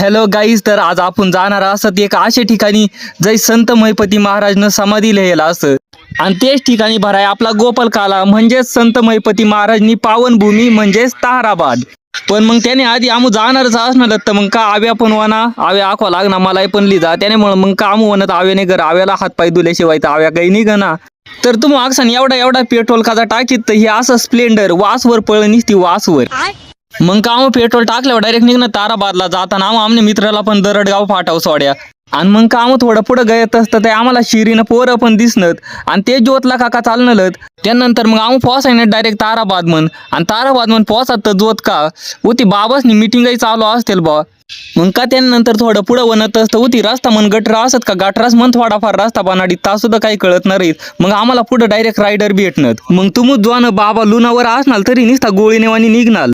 Hello guys तर आज आपण जाणार असत एक अशा ठिकाणी जय संत महिपती महाराजनं समाधी लिहिला असं. आणि तेच ठिकाणी भराय आपला गोपाल काला म्हणजेच संत महिपती महाराजनी पावनभूमी म्हणजेच ताराबाद पण मग त्याने आधी आमू जाणारच असणार तर मग का आव्या पण वना? आव्या आखवा लागणार मलाही पण लिहिजा त्याने म्हणून मग का आमू म्हणत आव्याने घर? आव्याला हातपाय दुल्याशिवाय तर आव्या काही निघना तर तुम्ही मागसान एवढा एवढा पेट्रोल काचा टाकीत तर हे असं स्प्लेंडर वासवर पळ निघती वासवर. मग का पेट्रोल टाकल्यावर डायरेक्ट निघणं ताराबादला जाताना आमने मित्राला पण दरडगाव फाटाव सोड्या. आणि मग काम थोडं पुढं गयत असतं ते आम्हाला शिरीनं पोरं पण दिसणत आणि ते जोतला काका चालणलत. त्यानंतर मग आम्ही पोहोचायला डायरेक्ट ताराबाद म्हण. आणि ताराबाद म्हण पोसात तर जोत का? होती बाबासनी मिटिंगही चालू असतील बा मग का त्यानंतर थोडं पुढं वनत असतं? होती रस्ता मन गटरा असत का? गाठरास म्हण थोडाफार रस्ता बनाडी. ता सुद्धा काही कळत नाही मग आम्हाला पुढं डायरेक्ट रायडर भेटणत मग तुम्ही जोन बाबा लुनावर असणार तरी निसता गोळी नेवानी निघणार.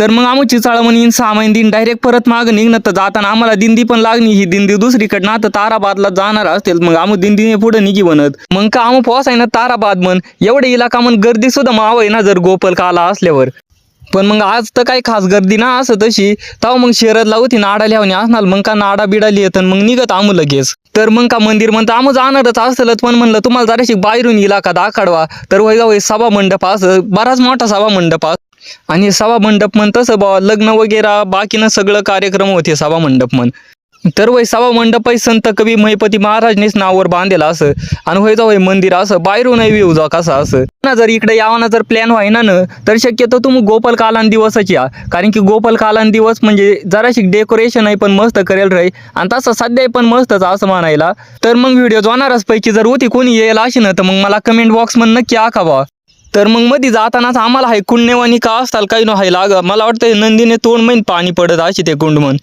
तर मग आमची चाळ म्हणून सहा महिने दिन डायरेक्ट परत माग निघणं तर जाताना आम्हाला दिंदी पण लागणी ही दिंदी दुसरीकडनं आता ताराबादला जाणार असतील. मग आम्ही दिंदीने पुढे निघी बनत मग का आम्ही पोहोचाय ना ताराबाद म्हण? एवढे इलाका म्हण गर्दी सुद्धा माव ना जर गोपल काला असल्यावर. पण मग आज तर काही खास गर्दी ना असं तशी. ताव मग शहरात लावती नाडा लिहावणी असणार. मग का नाडा बिडा लिहित मग निघत आमू लगेच. तर मग का मंदिर म्हणतं आम्ही जाणारच असलच. पण म्हणलं तुम्हाला जराशी बाहेरून इलाका दाखडवा. तर वय जाऊ सभा मंडप असं बराच मोठा सभा मंडप असं आणि सभा मंडप म्हण तसं बा लग्न वगैरे बाकीनं सगळं कार्यक्रम होते सभा मंडप म्हण. तर वय सवा मंडप संत कवी महिपती महाराजनेच नावावर बांधलेला असं. आणि होय जाऊ मंदिर असं बाहेरून व्ह्यू जा कसं असं. ना जर इकडे यावाना जर प्लॅन व्हाय ना तर शक्यतो तुम्ही गोपाल कालान दिवसच या. कारण की गोपाल कालान दिवस म्हणजे जराशी डेकोरेशन आहे पण मस्त करेल रे आणि तसं सध्या पण मस्तच असं म्हणायला. तर मग व्हिडिओ जाणारच पैकी जर होती कोणी येईल अशी ना तर मग मला कमेंट बॉक्समध्ये नक्की आखा बा तर मग मध्ये जातानाच आम्हाला हाय कुंडनेवानी का असताल काही न हाय लाग. मला वाटतं नंदीने तोंड महिन पाणी पडत अशी ते कुंड म्हण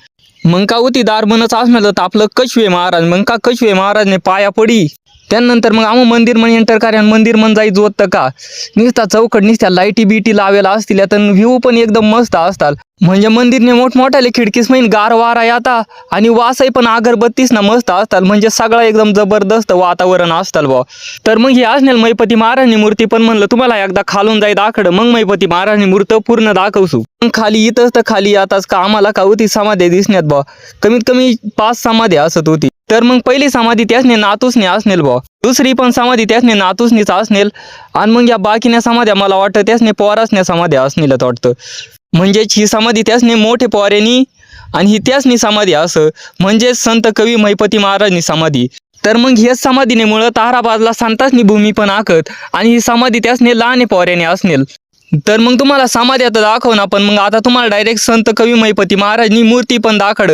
मग का होती दार बनच असणार तर आपलं कशवे महाराज मग का कशवे महाराजने पाया पडी. त्यानंतर मग आम्ही मंदिर म्हण एंटर करा मंदिर म्हण जायचं होतं का? नुसता चौकट नुसत्या लाईटी बिटी लावेला असतील तर व्ह्यू पण एकदम मस्त असतात. म्हणजे मंदिरने मोठमोठ्याले खिडकीस महिन गार वारा आता आणि वासही पण अगरबत्तीस ना मस्त असतात. म्हणजे सगळं एकदम जबरदस्त वातावरण असताल बा तर मग ही असणार मैपती महाराजनी मूर्ती पण म्हणलं तुम्हाला एकदा खालून जाई दाखड मग मैपती महाराजनी मूर्त पूर्ण दाखवसू. मग खाली इथंच तर खाली आताच का आम्हाला का होती समाधी दिसण्यात बा कमीत कमी पाच समाधी असत होती. तर मग पहिली समाधी त्यासने नातूसने असनेल बा दुसरी पण समाधी त्यासने नातूसनीच असनेल. आणि मग या बाकीने समाध्या मला वाटतं त्यासने पोरासण्या समाध्या असनेलच वाटतं. म्हणजेच ही समाधी त्यासने मोठे पोऱ्यानी आणि ही त्यासनी समाधी असं. म्हणजेच संत कवी महिपती महाराजनी समाधी. तर मग हेच समाधीनेमुळं ताराबादला संतासनी भूमी पण आखत आणि ही समाधी त्यासने लहान पोऱ्याने असनेल. तर मग तुम्हाला समाधी आता दाखव ना पण मग आता तुम्हाला डायरेक्ट संत कवी महिपती महाराजनी मूर्ती पण दाखड